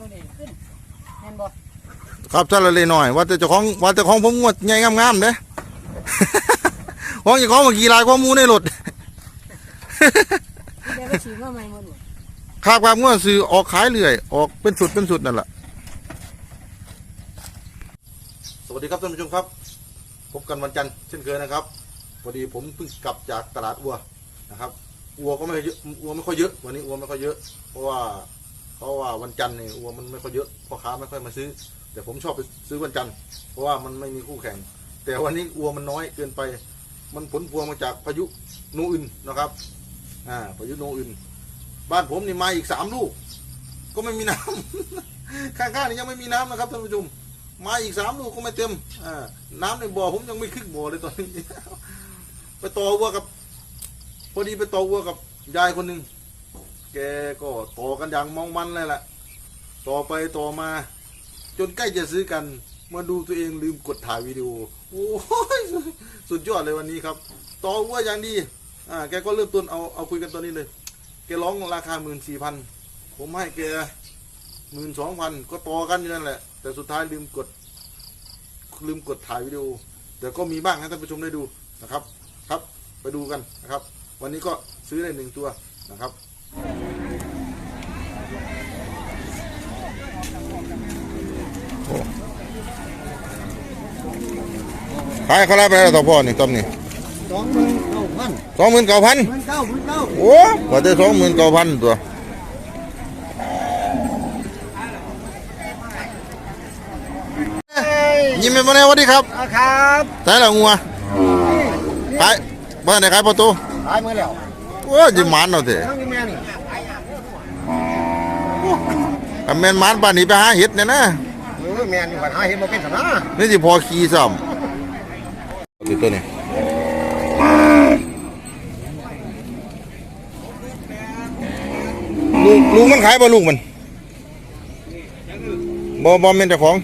รุ่นนี้ขึ้นเห็นบ่ครับท่านละเลยหน่อย ว่าแต่เจ้าของว่าแต่ของผมงวดใหญ่งามๆเด้ ของเจ้าของเมื่อกี้ลายความมูในรถ เดี๋ยวไปฉีดมาใหม่หมดเลยคาบความงวดซื้อออกขายเรื่อย ออกเป็นสุดเป็นสุดนั่นแหละสวัสดีครับท่านผู้ชมครับ พบกันวันจันทร์เช่นเคยนะครับพอดีผมเพิ่งกลับจากตลาดวัวนะครับวัวก็ไม่เยอะวัวไม่ค่อยเยอะวันนี้วัวไม่ค่อยเยอะเพราะว่า เพราะว่าวันจันทร์เนี่ยวัวมันไม่ค่อยเยอะพ่อค้าไม่ค่อยมาซื้อ แต่ผมชอบไปซื้อวันจันทร์เพราะว่ามันไม่มีคู่แข่ง แต่วันนี้วัวมันน้อยเกินไป มันผลพวงมาจากพายุโนอึนนะครับอ่าพายุโนอึนบ้านผมนี่มาอีกสามลูก ก็ไม่มีน้ำข้างๆนี่ยังไม่มีน้ำนะครับท่านผู้ชมมาอีกสามลูกก็ไม่เต็มอ่าน้ำในบ่อผมยังไม่ขึ้นบ่อเลยตอนนี้ ไปต่อวัวกับ พอดีไปต่อวัวกับยายคนหนึ่ง แกก็ต่อกันอย่างมองมันเลยแหละต่อไปต่อมา จนใกล้จะซื้อกันมาดูตัวเองลืมกดถ่ายวิดีโอโอ้ยสุดยอดเลยวันนี้ครับ ต่อวัวอย่างดีอ่าแกก็เริ่มต้นเอาเอาคุยกันตอนนี้เลย แกร้องราคาหมื่นสี่พันผมให้แกหมื่นสองพันก็ต่อกันอยู่นั่นแหละ แต่สุดท้ายลืมกด ลืมกดถ่ายวิดีโอแต่ก็มีบ้างให้ท่านผู้ชมได้ดูนะครับ ครับไปดูกันนะครับ วันนี้ก็ซื้อได้หนึ่งตัวนะครับ ขายเขาไล่ไปแล้วต่อพ่อนี่ต้มนี่สองหมื่นเก้าพันสองหมื่นเก้าพันหมื่นเก้าหมื่นเก้าโอ้ว่าได้สองหมื่นเก้าพันตัวยิ้มไปมาแน่สวัสดีครับครับใส่ละงัวขายบ้านไหนขายประตูขายมาแล้วโอ้ยยิ้มหมันเอาเถอะทั้งนี้แม่นี่ถ้าแม่นหมันบ้านนี้ไปหาเห็ดเนี่ยนะเออ แม่นี่ปัญหาเห็นมาเป็นสนะนี่สิพอขี่ซ้ำติดตัวนี้ลูกลูกมันขายบ่ลูกมันบ่บ่แม่นเจ้าของ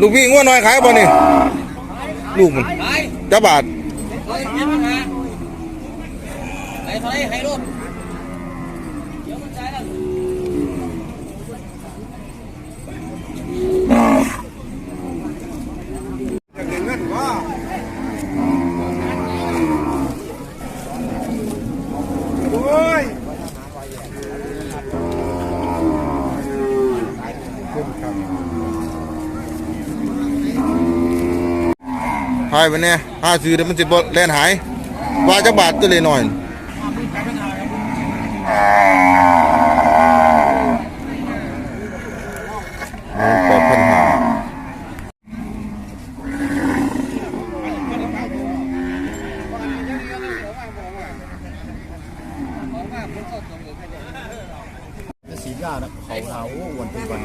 ลูกพี่งัวน้อยขายบ่นี่ลูกมันจะบาท เฮ้ยเงี้ยมันมาไอ้เท่าไรให้รถเดี๋ยวมันใช้แล้ว จะเงินเงินว่าโอ้ย หายไปเนี่ยหาซื้อเดี๋ยวมันสิบ่แล่นหาย ว่าจะบาทตัวเลยหน่อยหนึ่งแปดพันห้าจะสียานะเขาหนาววันเป็นวัน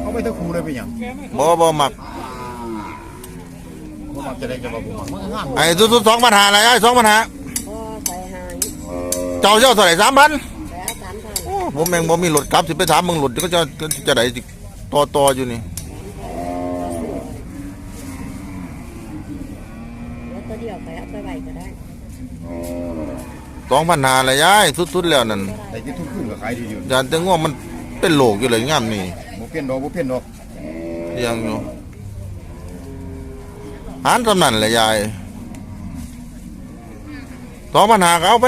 เขาไม่ต้องคูเลยเป็นอย่างบ่บ่มักเขา มักจะได้จะมาบุกมันงามไอ้สุดๆสองพันห้าอะไรไอ้สองพันห้าพอใส่หางเจ้าเจ้าเท่าไหร่สามพันแผลสามพันผมเองบ่มีรถกลับสิไปถามมึงรถก็จะจะจะได้สิต่อต่ออยู่นี่แล้วตัวเดียวไปเอาไปไว้ก็ได้สองพันห้าอะไรยายสุดๆแล้วนั่นแต่ที่ทุกขึ้นก็ขายดีอยู่ยานแต่ง่วงมันเป็นโลกอยู่เลยงามนี่บุเพี้ยนดอกบุเพี้ยนดอกยังอยู่ หารสำนั่นแหละยายสองพันหาก็เอาไป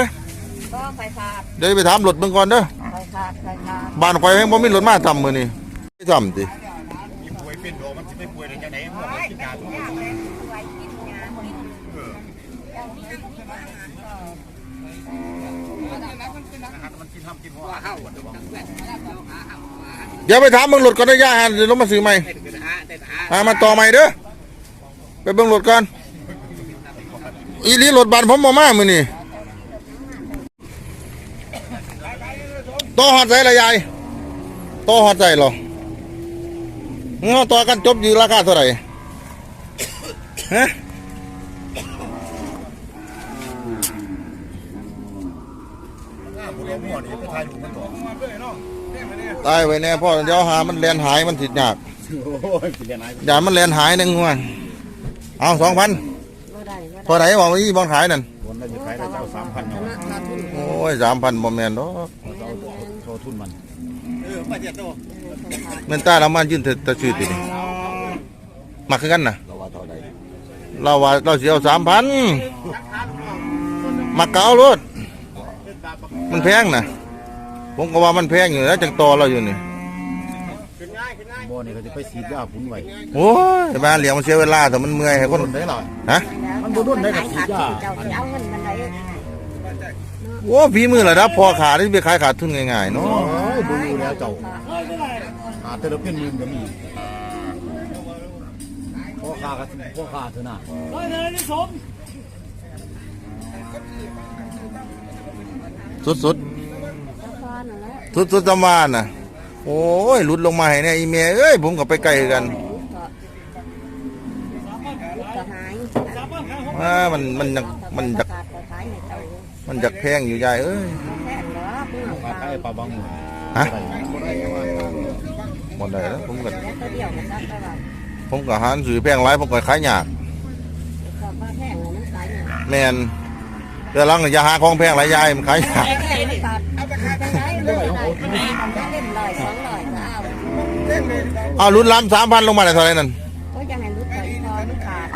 ก็ไฟขาดเดี๋ยวไปถามรถมึงก่อนเด้อไฟขาดไฟขาดบ้านข่อยแม่งบ่มีรถมาทำมือนี่ไม่ทำติป่วยเป็นดอกมันจะไม่ป่วยได้ยังไงมันก็กินยาทุกคนมันกินทำกินหัวข้าวเดี๋ยวไปถามเบิ่งรถก่อนได้อยายฮะเดี๋ยวลงมาซื้อใหม่หามาต่อใหม่เด้อ ไปเบิ่งรถก่อนอีหลีรถบ้านผมบ่มามื้อนี้ต่อฮอดใจละยายต่อฮอดใจเหรอเงาต่อกันจบอยู่ราคาเท่าไหร่ฮะบุเรียนหัวนี่ไปทายดูมันต่อตายไว้แน่พ่อเดี๋ยวหามันแลนหายมันสิยากโอ้ยเป็นยังไงอย่ามันแลนหายหนึงว่า เอาสองพันบ่ได้บ่พอไหนบอกว่าอีบอลขายนั่นวันละจะขายได้เจ้าสามพันชเนาะนะขาดทุนโอ้ยสามพันบ่แมนดอกเจ้าโชว์ทุนมันเงินใต้ละมันยื่นเถอะตะชื่อตินี่มาคือกันนะเราว่าเท่าใดเราว่าเราเสียสามพันมาเกเอารถมันแพงนะผมก็ว่ามันแพงอยู่แล้วจังต่อเราอยู่นี่บ่ นี่ก็จะไปสีดยาฝุ่นไว้โอ้ยมาเลี้ยงมันเสียเวลาแต่มันเมื่อยให้คนได้หรอฮะมันบ่ด้นได้กับสีขาดดทุยานเจ้าสิเอาเงินมันไหนโอ้ฝีมือระดับพอขาที่ไปขายขาดทุนง่ายๆเนาะโอ้ยบ่รู้แล้วเจ้าหาแต่ละเป็นหมื่นก็มีพ่อค้าก็พ่อค้าเถอะนะสุดๆก็พอนั่นแหละสุดสุดๆจำวานน่ะ โอ้ยหลุดลงมาให้เนี่ยอีเมลเอ้ยผมก็ไปไกลกันก็ก็หายว่ามันมันยังมันจะขาดก็ขายให้เจ้ามันจะแพงอยู่ยายเอ้ยแค่เหรอเพิ่งเอาค้าไปขายปลาบางหมื่นฮะบ่ได้บ่ได้ว่าหมดเลยแล้วผมก็แล้วตัวเดียวมันซักไปว่าผมก็หาสื่อแพงไรผมก็ขายยากก็ว่าแพงเลยนะขายเนี่ยแมนเดี๋ยวหลังอย่าหาของแพงไรยายมันขายยาก แพงไม่ขาดจังไดเลยได้เล่นร้อยสองร้อยก็เอาเอาหลุดล้ำสามพันลงมาได้เท่าไหรนั่นก็ยังให้รู้ตัวอีพอมันขาด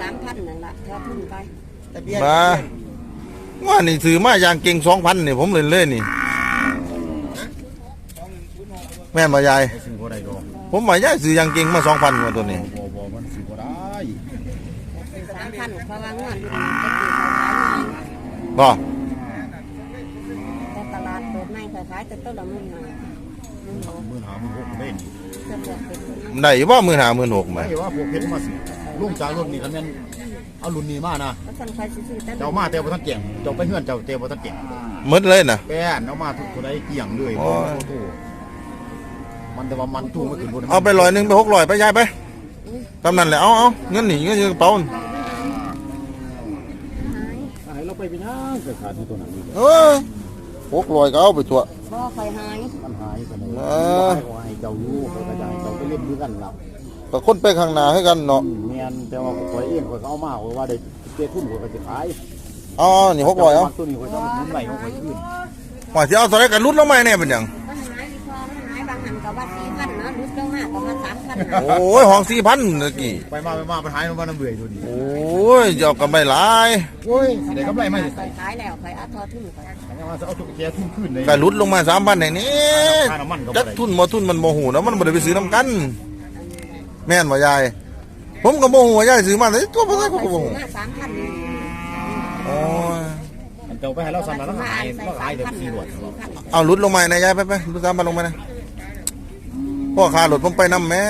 สามพันนั่นแหละเท่าทุนไปมาว่านี่ซื้อมาอย่างเก่งสองพันนี่ผมเล่นเล่นนี่แม่นมายายไอ้สิ่งบ่ได้ดอกผมหมายยายซื้ออย่างเก่งมาสองพันกว่าตัวนี้ บ่บ่มันสิบ่ได้สามพันเพราะว่างอนอยู่นี่จะกี่เขาขายงาน บ่ แต่ตลาดเปิดไม่เคยขาย แต่ต้นละหมื่นหน่อยหมื่นหกมื่นหามื่นหกเล่นเกือบเกือบเป็นได้บ่หมื่นห้าหมื่นหกไหมไม่ว่าพวกเพชรมาสิลุงจากรุ่นนี้คันแม่นเอารุ่นนี้มานะก็คนคอยซื้อแต่เจ้ามาแต่บ่ทันเก่งเจ้าไปเฮือนเจ้าแต่บ่ทันเก่งหมดเลยนะ แป้นเอามาทุกคนได้เกี่ยงเลยโอ้ย โหมันแต่ว่ามันตู้ไม่ขึ้นบนเอาไปร้อยหนึ่งไปหกร้อยไปยายไปตำนั้นแหละเอาเอาเงินหนีเงินอยู่กระเป๋าน่ะหายให้เราไปไปย่างเกิดขาดที่ตัวนั้นนี่เออ หกร้อยก็เอาไปตัวบ่คอยหายมันหายกันเลยเออให้เจ้าอยู่เขาก็จะให้เจ้าไปเล่นด้วยกันล่ะก็คนไปข้างหน้าให้กันเนาะอืมแม่นแต่ว่าข่อยเองข่อยก็เอามาข่อยว่าได้เจ้าทุ่นข่อยก็สิขายเอ๋อานี่หกร้อยเอาตัวนี้ข่อยจะเอาทุนไหลของข่อยขึ้นว่าสิเอาตัวไหนกันรุดลงมาเนี่ยเป็นหยัง ว่าสี่พันนะรุดลงมาก็ว่าสามพันนะโอ้ยห้องสี่พันเมื่อกี้ไปมาไปมาไปหายมันน้ำเบื่อยตัวนี้โอ้ยจะเอากำไรหลายโอ้ยสิได้กำไรไหมคอยขายแล้วคอยเอาทอทุนไปแต่ว่าจะเอาทุกแกทุ่นขึ้นเลยก็รุดลงมาสามพันไหนนี่ค่าน้ำมันก็บ่จักได้ทุนบ่ทุนมันโมหูนะมันบ่ได้ไปซื้อน้ำกัน แม่นบ่ยาย ผมก็โมหูว่ายายซื้อมาเลยตัวบ่ได้คก็อยบ่ซื้หูอมาสามพันนี่โอ้ยมันเจ้าไปให้เราสั่นแล้วขายเราขายเดี๋ยวสี่หลวดเอารุดลงมานะยายไปไปรุดสามพันลงมานะ พ่อค่ารถผมไปนำแม่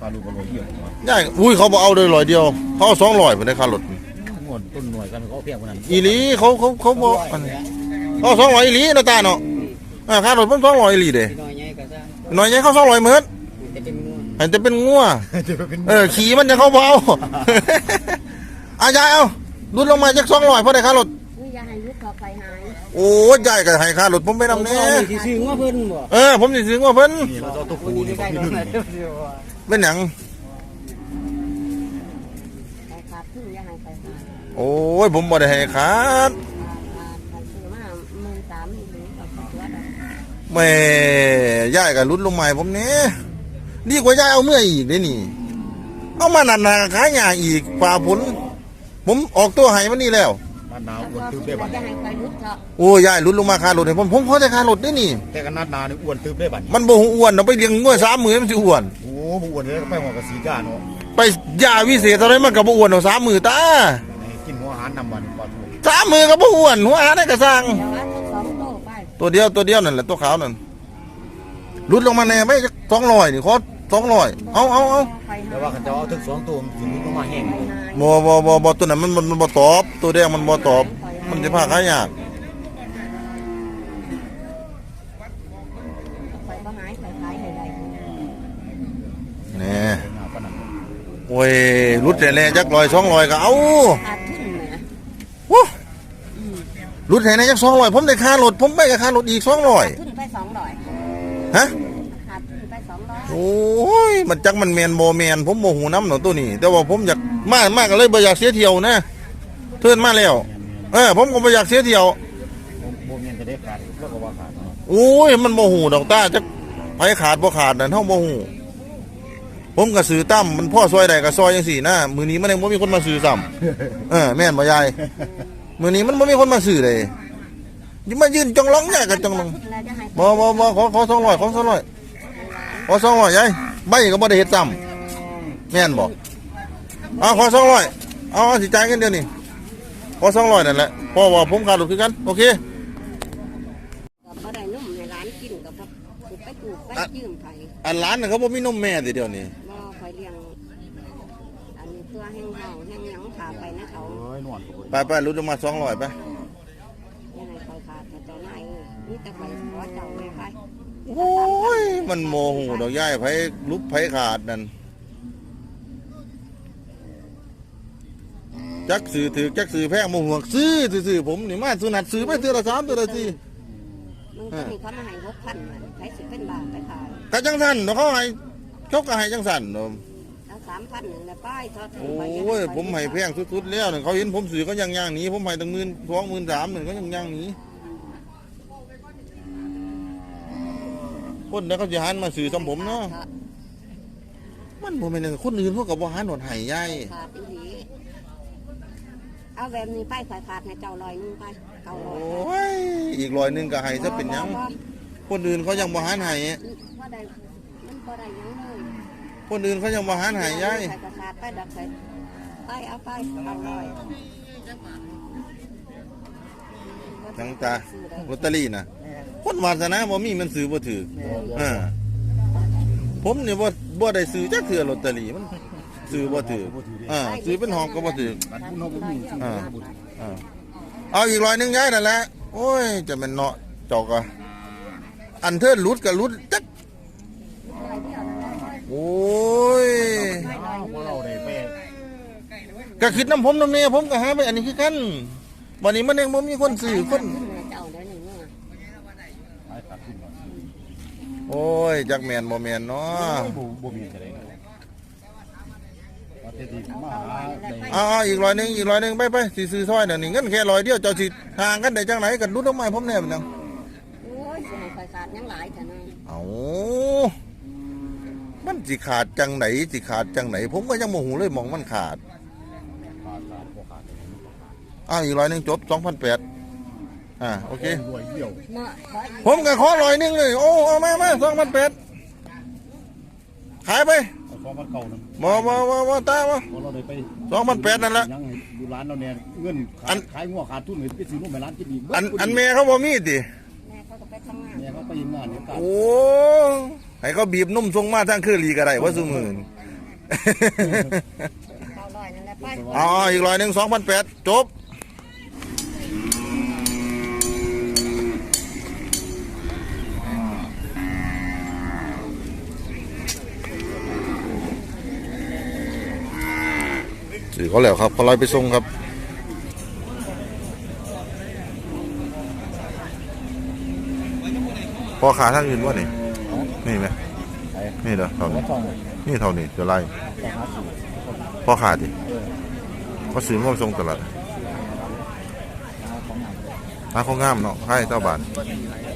ปลาลูกปลาโลเยี่ยมมากยายอุ้ยเขาบ่เอาเลยร้อยเดียว เขาเอา200บ่ได้ค่ารถงวดต้นหน่วยกันเขาเอาเพียงกว่านั้นอีหลีเขาเขาเขาบ่อันนี้เขาสองร้อยอีหลีนะตาเนาะอ่าค่ารถผมสองร้อยอีหลีเด้น้อยใหญ่ก็สร้างหน่อยใหญ่เขาสองร้อยเหมือนจะเป็นงูอันจะเป็นงัวจะเป็นเออขี่มันจะเขาเบาอายายเอารุดลงมาจากสองร้อยเพราะได้ค่ารถนี่อย่าให้รุดก็คอยหาย โอ้ยยายก็ให้ค่ารถผมไปนำแน่ที่ซื้องูเพิ่นบ่เออผมสิซื้องัวเพิ่นนี่เราจะเอาตัวคนคูนี้นี่ใกล้เขาๆขึ้นกันหนึ่งเดี๋ยวว่าเป็นหยังคอยขาดทุนอย่าให้คอยหายโอ้ยผมบ่ได้ให้ขาดคอยซื้อมาหมื่นสามนี่หรือกับตัวดอกแม่ยายก็รุดลงมาให้ผมเนี่ยดีกว่ายายเอาเมื่ออีกเด้นี่ เอามานันนาขายยาอีกฝ่าผลผมออกตัวให้มันนี่แล้ว บ้านนาวอ้วนก็ตื้อซื้ได้อบัมาดจะให้คอยรุดเถอะโอ้ยยายรุดลงมาค่ารถให้ผมผมพอได้ค่ารถได้นี่ แต่กันนัดนาเนี่ยอ้วนตื้อได้บัดมันบ่อ้วนเอาไปเลี้ยงงัวสามมือมันสิอ้วน โอ้บ่อ้วนเลยก็ไปหัวกับสีก้าเนาะไปยาวิเศษอะไรมันก็บ่อ้วนเอาสามมือตากินหัวอาหารนำวันปลาทูสามมือก็บ่อ้วนหัวอาหารได้ก็สร้างเดี๋ยวว่าทุกสองโตไปตัวเดียวตัวเดียวนั่นแหละตัวขาวนั่นรุดลงมาแน่ไม่สองร้อยนี่ขอสองร้อยเอาเอาเอาคอย แต่หายว่าคันจะเอาถึงสองตัวมันสิมันก็มาแห้งคอยหายบ่บ่บ่บ่ตัวนั้นมันมันมันบ่ตอบ ตัวแดงมันบ่ตอบ มันจะพาขายยากคอยก็หายคอยขายให้ได้แน่หน้าปานนั้นโอ้ยรุดแน่ๆจักร้อยสองร้อยก็เอาขาดทุนเนี่ยโอ้รุดแน่ๆจักสองร้อยผมได้ค่ารถผมไปกับค่ารถอีกสองร้อยขาดทุนไปสองร้อยฮะ โอ้ยมันจักมันแมนโมแมนผมโมหูน้ำหนอตัวนี้ แต่ว่าผมอยากมากมากเลยบ่อยากเสียเที่ยวนะเทินมาแล้วเออผมก็บ่อยากเสียเที่ยวโบเมียนจะได้ขาดแล้วก็ว่าขาดโอ้ยมันโมหูดอกตาจักไผขาดบ่ขาดนั่นเฮาโมหูผมก็ซื้อตั้มมันพ่อซอยใดก็ซอยจังซี่นะมือนี้มันยังบ่มีคนมาซื้อซ้ำเออแม่นบ่ยายมือนี้มันบ่มีคนมาซื้อเลยยิ่งมายืนจ้องร้องแย่กันจ้องร้องบ่บ่บ่ขอขอ200ขอ200 ขอ200ยายใบก็บ่ได้เฮ็ดซ้ำแม่นบ่เอาขอ200เอาเอาสิจ่ายเงินเดี๋ยวนี้ขอ200นั่นแหละเพราะว่าผมขาดรถคือกัน โอเคกับบ่ได้นุ่มให้ร้านกินกับบ่สิไปปลูกไปยืมไผอันร้านน่ะเขาบ่มีนมแม่ติเดี๋ยวนี้บ่คอยเลี้ยงอันนี้เพื่อแห้งเฮาแห้งหยังขาไปนะเขาเอ้ยนวลปกติไปไปรุดลงมา200ไปยังไงคอยขาดแต่เจ้านายเอ้ยนี่แต่คอยขอเจ้าแม่ไป โอ้ย มันโมโหดอกย่ายไผลุกไผขาดนั่นจักซื้อถือจักซื้อแพงโมห่วงซื้อซื้อๆผมนี่มาสุนัดซื้อไปเทื่อละสามเทื่อละสี่มึงก็ให้เขามาให้6,000มันใช้สิเป็นบาทไปขายก็จังสันเนาะเขาให้เขาก็ให้จังสันเนาะเอา3,000นึงแล้วป้ายทอดโอ้ยผมให้แพงสุดๆแล้วเนี่ยเขาเห็นผมซื้อเขายังย่างหนีผมให้ตั้งหมื่นสองหมื่นสามหนึ่งเขายังย่างหนี คนแล้วเขาจะหันมาซื้อซ้ำผมเนาะมันบ่แม่นคนอื่นเขาก็บ่หันหนวดให้ยายขาดอีหลีเอาแบบนี้ไปขายขาดให้เจ้าลอยหนึงไปเก้าโอร้อย้ยอีกร้อยหนึงก็ให้ซะเป็นหยังคนอื่นเขายังบ่หันให้บ่ได้มันบ่ได้หยังเลยคนอื่นเขายังบ่หันให้ยายใส่กระสาดไปดักใส่ไปเอาไปเอาลอย ทั้งตาลอตเตอรี่น่ะคนวาสนาบ่มีมันซื้อบ่ถือเออผมนี่บ่บ่ได้ซื้อจักเทื่อลอตเตอรี่มันซื้อบ่ถือเออซื้อเป็นหอบก็บ่ถือบัดผู้น้องผู้หญิงซึ่งอ่าบุตรเออเอาอีกร้อยหนึงยายนั่นแหละโอ้ย จะเป็นเนาะจอกอะอันเทิดหลุดก็หลุดจักโอ้ยอ้าวพวกเราได้ไปก็คิดน้ำผมน้ำเมียผมก็หาไปอันนี้คือกัน วันนี้มันยังบ่มีคนซื้อคน เจ้าเดี๋ยวนี้เนาะขายขาดทุนก่อนโอ้ย จักแมนบ่แมนเนาะโอ้ยบ่บ่มีจะได้นะว่าแต่ที่มาหาได้เอาเอาอีกร้อยหนึงอีกร้อยหนึงไปไปสิซื้อซอยเดี๋ยวนี้เงินแค่ร้อยเดียวเจ้าสิห่างกันได้จังไหนกันรุดน้ำไม้ผมแน่เป็นหยังโอ้ยสิให้กระสาดยังหลายแต่น้อยเอามันสิขาดจังไหนสิขาดจังไหน ผมก็ยังโมโหเลยมองมันขาดขาดขาดบ่ขาด อ้าวอีกร้อยหนึงจบสองพันแปดอ่าโอเค รวยเดี่ยวเนาะขออีกผมก็ขอร้อยหนึงเลย โอ้เอามามาสองพันแปดขายไปเอาของมันเก่านั่นบ่บ่บ่บ่ตาบ่พอเราได้ไปสองพันแปดนั่นแหละยังให้ดูร้านเราเนี่ยเงินอัขานยขายงัวขาดทุนเห็นไปซื้อนมให้ร้านกินอีกอันอันเมย์เขาบ่มีติแม่เขาก็ไปทำงาน เนี่ยเขาไปยิงงานเนี่ยการโอ้ให้เขาบีบนุ่มทรงมาทั้งคือรีก็ได้ว่าซุมื่น เก้าร้อยนั่นแหละไปอ๋ออีกร้อยหนึ่งสองพันแปดจบ สื่อเขาแล้วครับเขาไล่ไปส่งครับพอขาทางอื่นวะนี่นี่ไหมนี่เหรอเท่าแล้นี้วต้องนี่เท่านี้จะไล่ต้องหาสูตรพอขาดิเขาซื้อมาส่งตลาดหาของงานหาของงามเนาะให้เจ้าบานเ